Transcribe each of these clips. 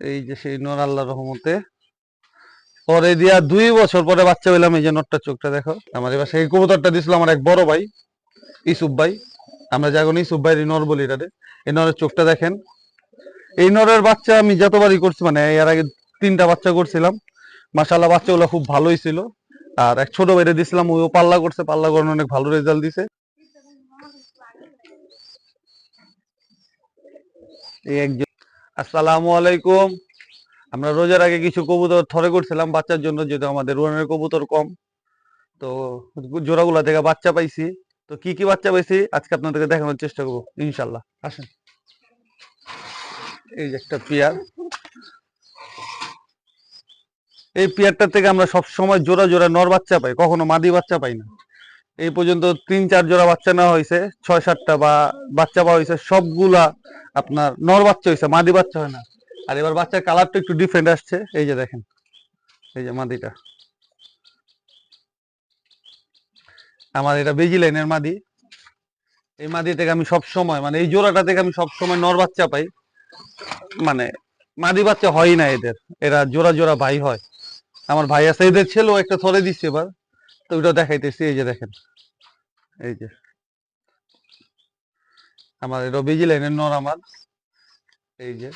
এই যে সেই নর আল্লাহ রহমতে। পরে দিয়া দুই বছর পরে বাচ্চা পেলাম এই যে নটটা চোখটা দেখো। আমার এবার সেই কবুতরটা দিছিল আমার এক বড় ভাই ইসুফ ভাই। আমরা যখন ইসুফ ভাই নর বলি এটারে। এই নরের চোখটা দেখেন। এই নরের বাচ্চা আমি যতবারই করছি মানে এর আগে তিনটা বাচ্চা করছিলাম। মাসাল্লাহ বাচ্চাগুলো খুব ভালোই ছিল। আর এক ছোট ভাইরে দিছিলাম ওইও পাল্লা করছে, পাল্লা করানো অনেক ভালো রেজাল্ট দিছে। এই একজন আসসালামু আলাইকুম। আমরা রোজার আগে কিছু কবুতর থরে করছিলাম, বাচ্চার জন্য যেহেতু আমাদের রুয়ানের কবুতর কম। তো জোড়াগুলা থেকে বাচ্চা পাইছি। তো কি কি বাচ্চা পাইছি, আজকে আপনাদেরকে দেখানোর চেষ্টা করব ইনশাল্লাহ আসেন। এই যে একটা পেয়ার। এই পেয়ারটা থেকে আমরা সব সময় জোড়া জোড়া নর বাচ্চা পাই, কখনো মাদি বাচ্চা পাই না। এই পর্যন্ত তিন চার জোড়া বাচ্চা নেওয়া হয়েছে, ছয় সাতটা বা বাচ্চা পাওয়া হয়েছে, সবগুলা আপনার নর বাচ্চা হয়েছে মাদি বাচ্চা হয় না। আর এবার বাচ্চার কালারটা একটু ডিফারেন্ট আসছে, এই যে দেখেন, এই যে মাদিটা। আমার এটা বেজি লাইনের মাদি। এই মাদি থেকে আমি সব সময় মানে এই জোড়াটা থেকে আমি সব সময় নর বাচ্চা পাই। মানে মাদি বাচ্চা হয় না এদের, এরা জোড়া জোড়া ভাই হয়। আমার ভাই আছে, এদের ছেলেও একটা থরে দিচ্ছে এবার। তো ওটা দেখাইতেছি, এই যে দেখেন। এই যে। আমার, এটা বিজি লাইনের নর আমার। এই যে।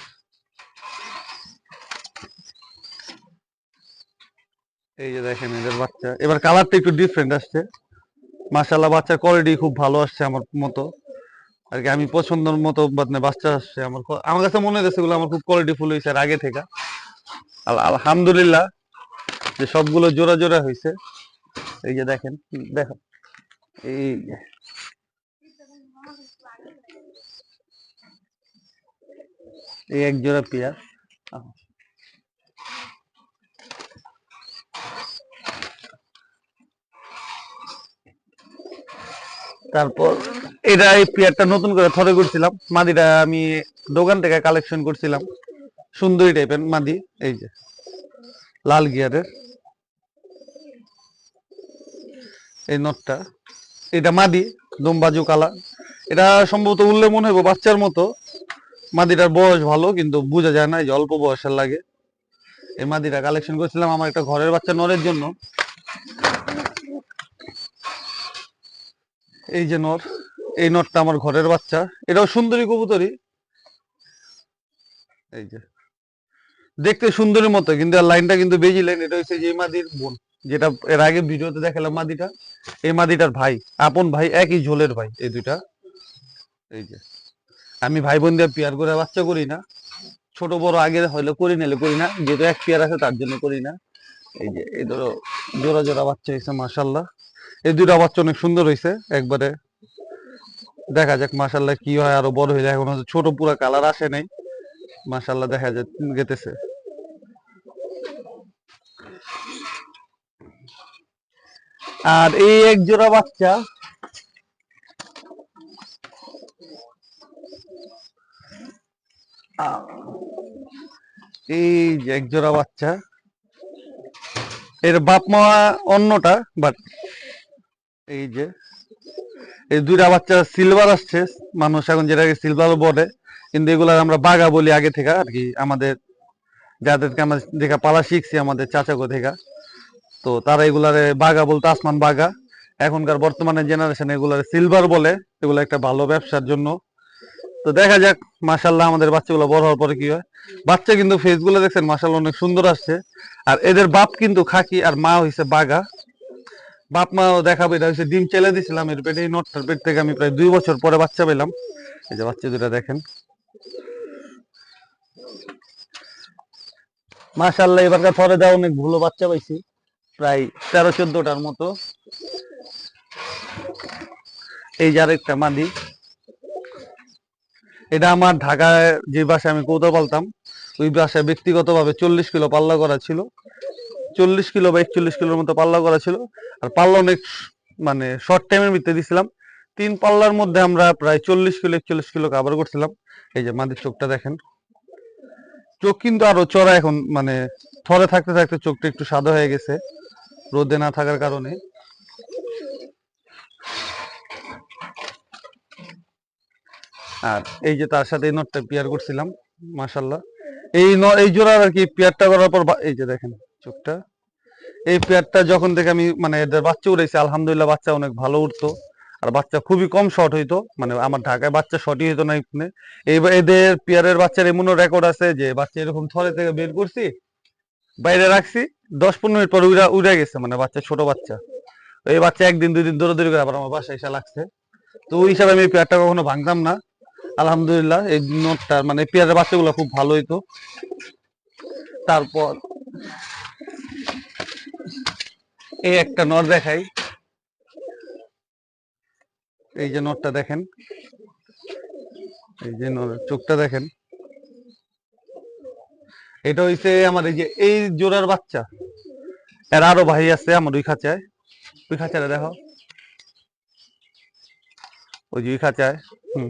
এই যে দেখেন এদের বাচ্চা। এবার কালারটা একটু ডিফারেন্ট আসছে। মাশাল্লাহ বাচ্চার কোয়ালিটি খুব ভালো আসছে আমার মতো। আর কি, আমি পছন্দের মতো মানে বাচ্চা আসছে আমার। আমার কাছে মনে হচ্ছে এগুলো আমার খুব কোয়ালিটি ফুল হয়েছে আর আগে থেকে। আল- আলহামদুলিল্লাহ যে সবগুলো জোড়া জোড়া হয়েছে এই যে দেখেন, দেখো। এই। এই এক জোড়া পেয়ার তারপর এটা এই পেয়ারটা নতুন করে থরে করছিলাম। মাদিটা আমি দোকান থেকে কালেকশন করছিলাম। সুন্দরী টাইপের মাদি, এই যে লাল গিয়ারের। এই নটটা এটা মাদি। দমবাজু কালা এটা সম্ভবত উল্লে মনে হইব বাচ্চার মতো। মাদিটার বয়স ভালো, কিন্তু বোঝা যায় না অল্প বয়সের লাগে। এই মাদিটা কালেকশন করেছিলাম আমার একটা ঘরের বাচ্চা নরের জন্য। এই যে নর, এই নরটা আমার ঘরের বাচ্চা। এটাও সুন্দরী কবুতরই। এই যে। দেখতে সুন্দরী মতো, কিন্তু লাইনটা কিন্তু বেজি লাইন, এটা হচ্ছে যে মাদির বোন। যেটা এর আগে ভিডিওতে দেখালাম মাদিটা। এই মাদিটার ভাই, আপন ভাই, একই ঝোলের ভাই, এই দুইটা। এই যে, আমি ভাই বোন দিয়ে পেয়ার করে বাচ্চা করি না। ছোট বড় আগে হইলে করি, নাহলে করি না। যেহেতু এক পেয়ার আছে, তার জন্য করি না। এই যে, এই ধরো, জোড়া জোড়া বাচ্চা হয়েছে মাসাল্লাহ এই দুইটা বাচ্চা অনেক সুন্দর হয়েছে, একবারে। দেখা যাক মাসাল্লাহ কি হয়, আরও বড় হয়ে যায়। এখন ছোট পুরা কালার আসে নাই। মাসাল্লাহ দেখা যায়, গেতেছে। আর এই এক জোড়া বাচ্চা। এই যে এক জোড়া বাচ্চা। এর বাপ মা অন্যটা বাট এই যে। এই দুইটা বাচ্চা সিলভার আসছে। মানুষ এখন যেটাকে সিলভার বলে, কিন্তু এগুলা আমরা বাগা বলি আগে থেকে আর কি। আমাদের যাদেরকে আমরা দেখা পালা শিখছি, আমাদের চাচাগো থেকে তো তারা এগুলারে বাগা বলতো আসমান বাগা এখনকার বর্তমানে জেনারেশন এগুলারে সিলভার বলে, এগুলো একটা ভালো ব্যবসার জন্য। তো দেখা যাক মাসাল্লাহ আমাদের বাচ্চাগুলো বড় হওয়ার পরে কি হয়। বাচ্চা কিন্তু ফেসগুলো দেখছেন মাসাল্লাহ অনেক সুন্দর আসছে। আর এদের বাপ কিন্তু খাকি আর মা হইছে বাগা বাপ মাও দেখাবে, এটা হচ্ছে ডিম চেলে দিছিলাম, এর পেটে নটটার পেট থেকে আমি প্রায় দুই বছর পরে বাচ্চা পেলাম। এই যে বাচ্চা দুটা দেখেন। মাশাল্লাহ এবারকার পরে দেওয়া অনেক ভালো বাচ্চা পাইছি। প্রায় তেরো চোদ্দটার মতো। এই যে আরেকটা মাদি। এটা আমার ঢাকায় যে বাসায় আমি কৌতো পালতাম, ওই বাসায় ব্যক্তিগতভাবে চল্লিশ কিলো পাল্লা করা ছিল। চল্লিশ কিলো বা একচল্লিশ কিলোর মতো পাল্লা করা ছিল। আর পাল্লা অনেক মানে শর্ট টাইমের ভিতরে দিছিলাম। তিন পাল্লার মধ্যে আমরা প্রায় চল্লিশ কিলো, একচল্লিশ কিলো কাভার করছিলাম। এই যে মাদির চোখটা দেখেন। চোখ কিন্তু আরও চড়া এখন মানে থরে থাকতে থাকতে চোখটা একটু সাদা হয়ে গেছে। রোদে না থাকার কারণে। আর এই যে তার সাথে এই নটটা পেয়ার করছিলাম মাশাল্লাহ এই এই জোড়ার আর কি পেয়ারটা করার পর এই যে দেখেন চোখটা। এই পেয়ারটা যখন থেকে আমি মানে এদের বাচ্চা উড়াইছি, আলহামদুলিল্লাহ বাচ্চা অনেক ভালো উঠতো আর বাচ্চা খুবই কম শর্ট হইতো মানে আমার ঢাকায় বাচ্চা শর্টই হইতো না এখানে। এই এদের পেয়ারের বাচ্চার এমনও রেকর্ড আছে যে বাচ্চা এরকম থরে থেকে বের করছি, বাইরে রাখছি দশ পনেরো মিনিট পর উড়া উড়ে গেছে মানে বাচ্চা, ছোট বাচ্চা। এই বাচ্চা একদিন, দুই দিন দৌড়াদৌড়ি করে আবার আমার বাসায় এসে লাগছে। তো ওই হিসাবে আমি পেয়ারটা কখনো ভাঙতাম না। আলহামদুলিল্লাহ, এই নোটটা মানে পেয়ারের বাচ্চাগুলো খুব ভালো হইতো। তারপর এই একটা নট দেখাই। এই যে নটটা দেখেন। এই যে চোখটা দেখেন। এটা হইছে আমার এই যে, এই জোড়ার বাচ্চা। এর আরও ভাই আছে, আমার ওই খাঁচায়। ওই খাঁচাটা দেখো। ওই ওই খাঁচায়, হুম।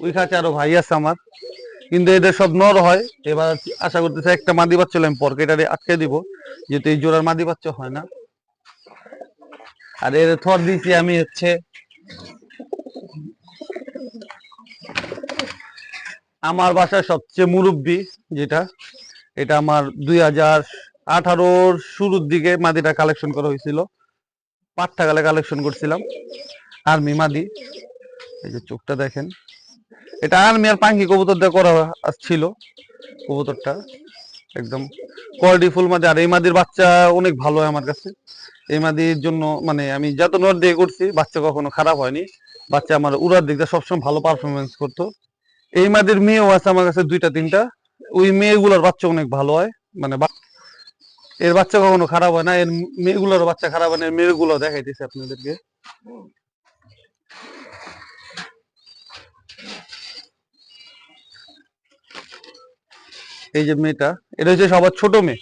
ওই খাঁচা আরও ভাই আছে আমার। কিন্তু এদের সব নর হয়। এবার আশা করতেছে একটা মাদি বাচ্চা আমি পরকেটারে আটকে দিব। যেহেতু এই জোড়ার মাদি বাচ্চা হয় না। আর এর থর দিয়েছি আমি হচ্ছে আমার বাসার সবচেয়ে মুরব্বি যেটা, এটা আমার দুই হাজার আঠারোর শুরুর দিকে মাদিটা কালেকশন করা হয়েছিল। পাট্টা গালে কালেকশন করছিলাম। আর্মি মাদি। এই যে চোখটা দেখেন। এটা আর্মি আর পাঙ্কি কবুতর দিয়ে করা ছিল। কবুতরটা একদম কোয়ালিটি ফুল মাদি। আর এই মাদির বাচ্চা অনেক ভালো হয় আমার কাছে। এই মাদির জন্য মানে আমি যত নট দিয়ে করছি, বাচ্চা কখনো খারাপ হয়নি। বাচ্চা আমার উড়ার দিক দিয়ে সবসময় ভালো পারফরমেন্স করতো। এই মাদির মেয়েও আছে আমার কাছে দুইটা, তিনটা। ওই মেয়েগুলোর বাচ্চা অনেক ভালো হয়। মানে বা- এর বাচ্চা কখনো খারাপ হয় না, এর মেয়েগুলোর বাচ্চা খারাপ হয় না মেয়েগুলো দেখাইতেছে আপনাদেরকে। এই যে মেয়েটা, এটা হচ্ছে সবার ছোট মেয়ে।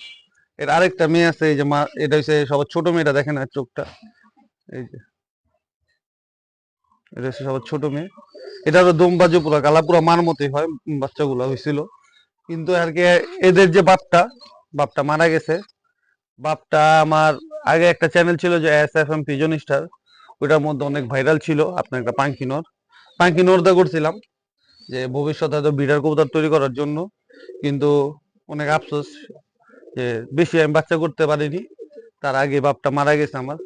এর আরেকটা মেয়ে আছে, এই যে মা, এটা হচ্ছে সবার ছোট মেয়েটা, দেখেন আর চোখটা। এই যে, এটা হচ্ছে সবার ছোট মেয়ে। এটা হলো দমবাজু পুরো কালা পুরো মার মতোই হয় বাচ্চাগুলো হয়েছিল কিন্তু আর কি, এদের যে বাপটা বাপটা মারা গেছে বাপটা আমার আগে একটা চ্যানেল ছিল যে S F M pigeon star ওইটার মধ্যে অনেক ভাইরাল ছিল, আপনার একটা পাঙ্কিনোর পাঙ্কিনোর দা করছিলাম, যে ভবিষ্যতে হয়তো বিড়ার কবুতর তৈরি করার জন্য, কিন্তু অনেক আফসোস যে বেশি আমি বাচ্চা করতে পারিনি, তার আগে বাপটা মারা গেছে আমার।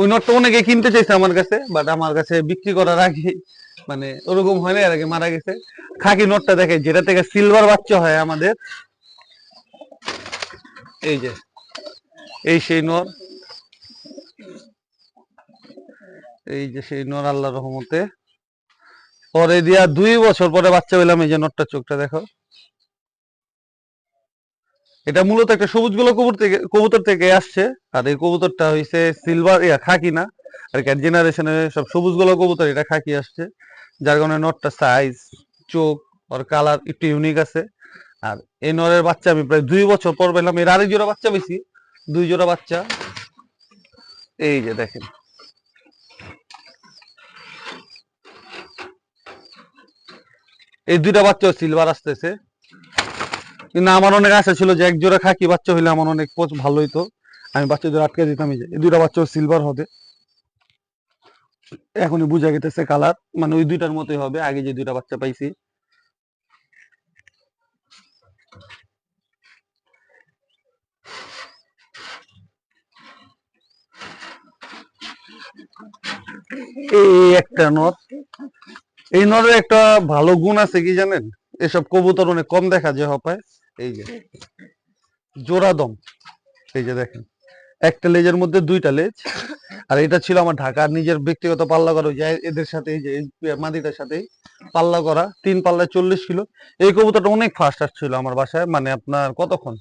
ওই নটটা অনেকে কিনতে চাইছে আমার কাছে বাট আমার কাছে বিক্রি করার আগে মানে ওরকম হয় না এর আগে মারা গেছে। খাকি নটটা দেখে যেটা থেকে সিলভার বাচ্চা হয় আমাদের এই যে, এই সেই নর। এই যে সেই নর আল্লাহ রহমতে। পরে দিয়া দুই বছর পরে বাচ্চা হইলাম, এই যে নটটা চোখটা দেখো। এটা মূলত একটা সবুজগুলো কবুতর থেকে কবুতর থেকে আসছে। আর এই কবুতরটা হইছে সিলভার ইয়া, খাকি না। আর কি জেনারেশনে সব সবুজগুলো কবুতর, এটা খাকি আসছে। যার কারণে নটটা সাইজ চোখ, ওর কালার একটু ইউনিক আছে। আর এই নরের বাচ্চা আমি প্রায় দুই বছর পর পেলাম। এর আরেক জোড়া বাচ্চা বেশি দুই জোড়া বাচ্চা। এই যে দেখেন। এই দুইটা বাচ্চা সিলভার আসতেছে। কিন্তু আমার অনেক আশা ছিল যে এক জোড়া খাকি বাচ্চা হইলে আমার অনেক পছ- ভালো হইতো। আমি বাচ্চাদের আটকে দিতাম, এই যে, এই দুইটা বাচ্চা সিলভার হবে। এখনই বুঝা গেতেছে কালার মানে ওই দুইটার মতোই হবে, আগে যে দুইটা বাচ্চা পাইছি। এই একটা নর এই নরের একটা ভালো গুণ আছে কি জানেন? এসব কবুতর অনেক কম দেখা যায় হপায়। এই যে, জোড়া এই যে দেখেন, একটা লেজের মধ্যে দুইটা লেজ। আর এটা ছিল আমার ঢাকার নিজের ব্যক্তিগত পাল্লা করা এদের সাথে, এই যে মাদিটার সাথে পাল্লা করা। তিন পাল্লায় চল্লিশ কিলো। এই কবুতরটা অনেক ফাস্ট আসছিল আমার বাসায়। মানে আপনার কতক্ষণ?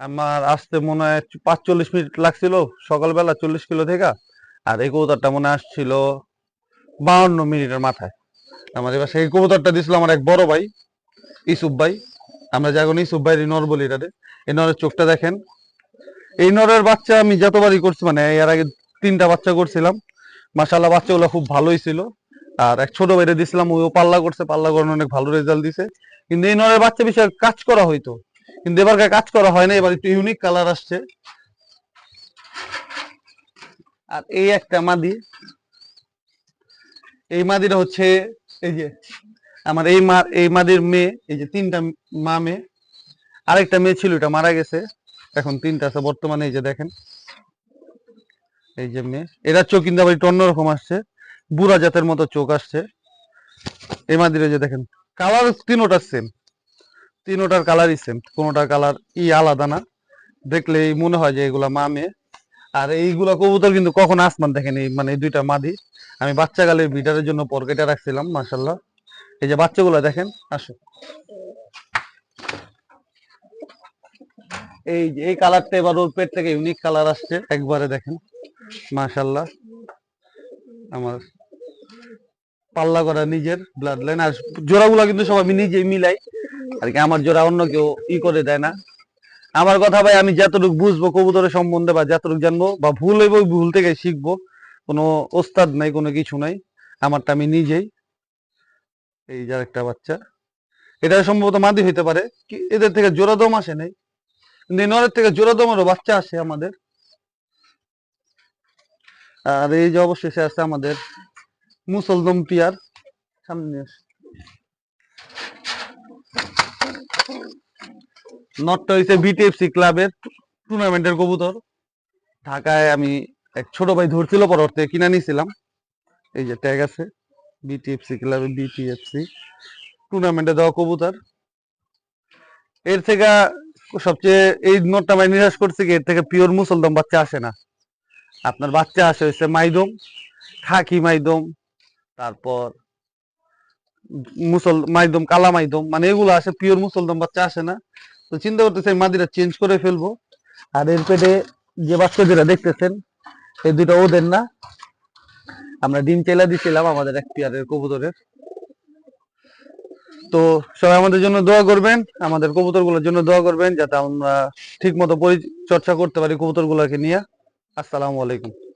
আমার আসতে মনে হয় পাঁচ চল্লিশ মিনিট লাগছিল। সকালবেলা চল্লিশ কিলো থেকে। আর এই কবুতরটা মনে আসছিল বাউন্ন মিনিটের মাথায়। আমার এবার সেই কবুতরটা দিছিল আমার এক বড় ভাই, ইসুফ ভাই। আমরা যখন ইসুফ ভাই নর বলি এটাতে। এই নরের চোখটা দেখেন। এই নরের বাচ্চা আমি যতবারই করছি মানে এর আগে তিনটা বাচ্চা করছিলাম। মাসাল্লাহ বাচ্চাগুলো খুব ভালোই ছিল। আর এক ছোট ভাইরে দিছিলাম ওই পাল্লা করছে, পাল্লা করে অনেক ভালো রেজাল্ট দিছে। কিন্তু এই নরের বাচ্চা বিষয়ে কাজ করা হইতো। কিন্তু এবার কাজ করা হয় না, এবার একটু ইউনিক কালার আসছে। আর এই একটা মাদি। এই মাদিটা হচ্ছে এই যে আমার এই মা, এই মাদির মেয়ে, এই যে তিনটা মা মেয়ে। আরেকটা মেয়ে ছিল, এটা মারা গেছে। এখন তিনটা আছে বর্তমানে, এই যে দেখেন। এই যে মেয়ে। এরা চোখ কিন্তু আবার একটু অন্যরকম আসছে। বুড়া জাতের মতো চোখ আসছে। এই মাদির যে দেখেন কালার তিনোটার সেম তিনোটার কালারই সেম কোনোটার কালার ই আলাদা না। দেখলেই মনে হয় যে এগুলা মা মেয়ে। আর এইগুলা কবুতর কিন্তু কখন আসমান দেখেনি মানে দুইটা মাদি। আমি বাচ্চাকালে বিটারের জন্য পরকেটা রাখছিলাম মাশাল্লাহ এই যে বাচ্চাগুলো দেখেন, আসো। এই যে, এই কালারটা এবার ওর পেট থেকে ইউনিক কালার আসছে, একবারে দেখেন মাশাল্লাহ আমার পাল্লা করা নিজের ব্লাড লাইন আর জোড়াগুলো কিন্তু সব আমি নিজেই মিলাই। আর কি আমার জোড়া অন্য কেউ ই করে দেয় না। আমার কথা ভাই, আমি যতটুকু বুঝব কবুতরের সম্বন্ধে বা যতটুকু জানব বা ভুল হইব ভুল থেকে শিখব, কোনো ওস্তাদ নাই, কোনো কিছু নাই, আমারটা আমি নিজেই। এই যার একটা বাচ্চা। এটা সম্ভবত মাদি হইতে পারে, কি এদের থেকে জোড়া দম আসে নাই। কিন্তু এই নরের থেকে জোড়া দমেরও বাচ্চা আসে আমাদের। আর এই যে অবশেষে আছে আমাদের মুসলদম পিয়ার। সামনে। নটটা হইছে বিটিএফসি ক্লাবের টুর্নামেন্টের কবুতর। ঢাকায় আমি এক ছোট ভাই ধরছিল পরবর্তী কিনা নিয়েছিলাম এই যে ট্যাগ আছে বিটিএফসি ক্লাবে বিটিএফসি টুর্নামেন্টে দেওয়া কবুতর। এর থেকে সবচেয়ে এই নোটটা আমি নিরাশ করছি কি, এর থেকে পিওর মুসলদম বাচ্চা আসে না। আপনার বাচ্চা আসে হচ্ছে মাইদম, খাকি মাইদম, তারপর মুসল, মাইদম, কালা মাইদম মানে এগুলো আসে পিওর মুসলদম বাচ্চা আসে না। তো চিন্তা করতেছি মাদিরা চেঞ্জ করে ফেলব। আর এর পেটে যে বাচ্চা যেটা দেখতেছেন, এই দুটো ওদের না। আমরা ডিম চেলা দিছিলাম আমাদের এক পেয়ারের কবুতরের। তো সবাই আমাদের জন্য দোয়া করবেন, আমাদের কবুতরগুলোর জন্য দোয়া করবেন, যাতে আমরা ঠিক মতো পরিচর্যা করতে পারি কবুতর গুলোকে নিয়ে। আসসালামু আলাইকুম।